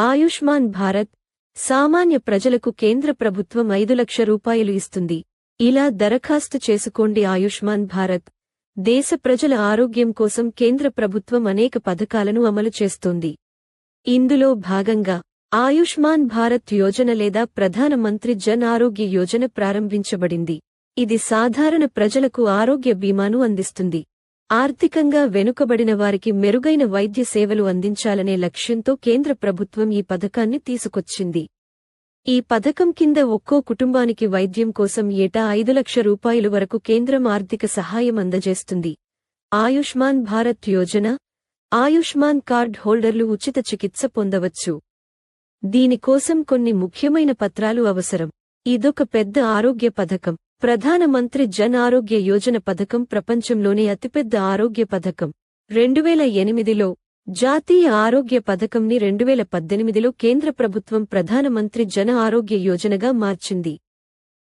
ఆయుష్మాన్ భారత్ సామాన్య ప్రజలకు కేంద్ర ప్రభుత్వం ఐదు లక్ష రూపాయలు ఇస్తుంది. ఇలా దరఖాస్తు చేసుకోండి ఆయుష్మాన్ భారత్. దేశ ప్రజల ఆరోగ్యం కోసం కేంద్ర ప్రభుత్వం అనేక పథకాలను అమలు చేస్తోంది. ఇందులో భాగంగా ఆయుష్మాన్ భారత్ యోజన లేదా ప్రధాన మంత్రి జన్ ఆరోగ్య యోజన ప్రారంభించబడింది. ఇది సాధారణ ప్రజలకు ఆరోగ్య బీమాను అందిస్తుంది. ఆర్థికంగా వెనుకబడిన వారికి మెరుగైన వైద్య సేవలు అందించాలనే లక్ష్యంతో కేంద్ర ప్రభుత్వం ఈ పథకాన్ని తీసుకొచ్చింది. ఈ పథకం కింద ఒక్కో కుటుంబానికి వైద్యం కోసం ఏటా ఐదు లక్ష రూపాయలు వరకు కేంద్రం ఆర్థిక సహాయం అందజేస్తుంది. ఆయుష్మాన్ భారత్ యోజన ఆయుష్మాన్ కార్డ్ హోల్డర్లు ఉచిత చికిత్స పొందవచ్చు. దీనికోసం కొన్ని ముఖ్యమైన పత్రాలు అవసరం. ఇదొక పెద్ద ఆరోగ్య పథకం. ప్రధానమంత్రి జన్ ఆరోగ్య యోజన పథకం ప్రపంచంలోనే అతిపెద్ద ఆరోగ్య పథకం. రెండువేల ఎనిమిదిలో జాతీయ ఆరోగ్య పథకంని రెండువేల పద్దెనిమిదిలో కేంద్ర ప్రభుత్వం ప్రధానమంత్రి జన ఆరోగ్య యోజనగా మార్చింది.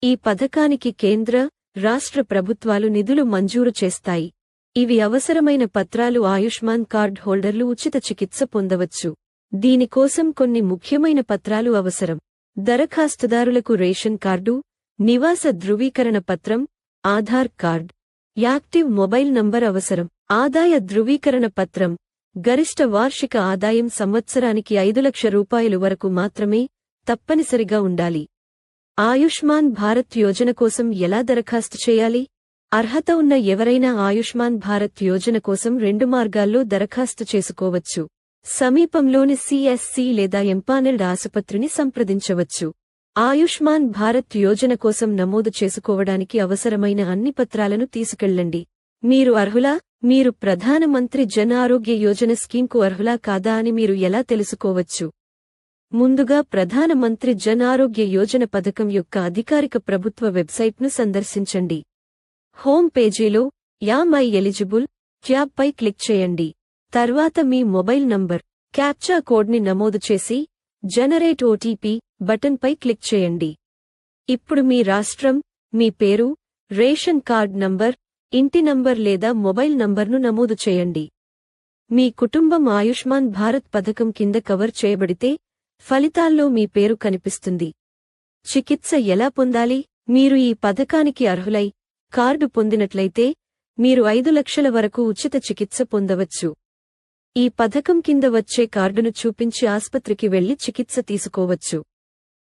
ఈ పథకానికి కేంద్ర రాష్ట్ర ప్రభుత్వాలు నిధులు మంజూరు చేస్తాయి. ఇవి అవసరమైన పత్రాలు ఆయుష్మాన్ కార్డ్ హోల్డర్లు ఉచిత చికిత్స పొందవచ్చు. దీనికోసం కొన్ని ముఖ్యమైన పత్రాలు అవసరం. దరఖాస్తుదారులకు రేషన్ కార్డు నివాస ధృవీకరణ పత్రం Aadhaar card active mobile number అవసరం. ఆదాయ ధృవీకరణ పత్రం గరిష్ట వార్షిక ఆదాయం సంవత్సరానికి ఐదు లక్ష రూపాయలు వరకు మాత్రమే తప్పనిసరిగా ఉండాలి. ఆయుష్మాన్ భారత్ యోజన కోసం ఎలా దరఖాస్తు చేయాలి? అర్హత ఉన్న ఎవరైనా ఆయుష్మాన్ భారత్ యోజన కోసం రెండు మార్గాల్లో దరఖాస్తు చేసుకోవచ్చు. సమీపంలోని సిఎస్సి లేదా ఎంపానెల్డ్ ఆసుపత్రిని సంప్రదించవచ్చు. ఆయుష్మాన్ భారత్ యోజన కోసం నమోదు చేసుకోవడానికి అవసరమైన అన్ని పత్రాలను తీసుకెళ్ళండి మీరు అర్హులా? మీరు ప్రధానమంత్రి జన ఆరోగ్య యోజన స్కీంకు అర్హులా కాదా అని మీరు ఎలా తెలుసుకోవచ్చు? ముందుగా ప్రధానమంత్రి జన ఆరోగ్య యోజన పథకం యొక్క అధికారిక ప్రభుత్వ వెబ్సైట్ను సందర్శించండి. హోమ్ పేజీలో యా మై ఎలిజిబుల్ ట్యాబ్పై క్లిక్ చేయండి. తర్వాత మీ మొబైల్ నంబర్ క్యాప్చా కోడ్ని నమోదు చేసి జనరేట్ ఓటీపీ బటన్పై క్లిక్ చేయండి. ఇప్పుడు మీ రాష్ట్రం మీ పేరు రేషన్ కార్డ్ నంబర్ ఇంటి నంబర్ లేదా మొబైల్ నంబర్ను నమోదు చేయండి. మీ కుటుంబం ఆయుష్మాన్ భారత్ పథకం కింద కవర్ చేయబడితే ఫలితాల్లో మీ పేరు కనిపిస్తుంది. చికిత్స ఎలా పొందాలి? మీరు ఈ పథకానికి అర్హులై కార్డు పొందినట్లయితే మీరు ఐదు లక్షల వరకు ఉచిత చికిత్స పొందవచ్చు. ఈ పథకం కింద వచ్చే కార్డును చూపించి ఆస్పత్రికి వెళ్ళి చికిత్స తీసుకోవచ్చు.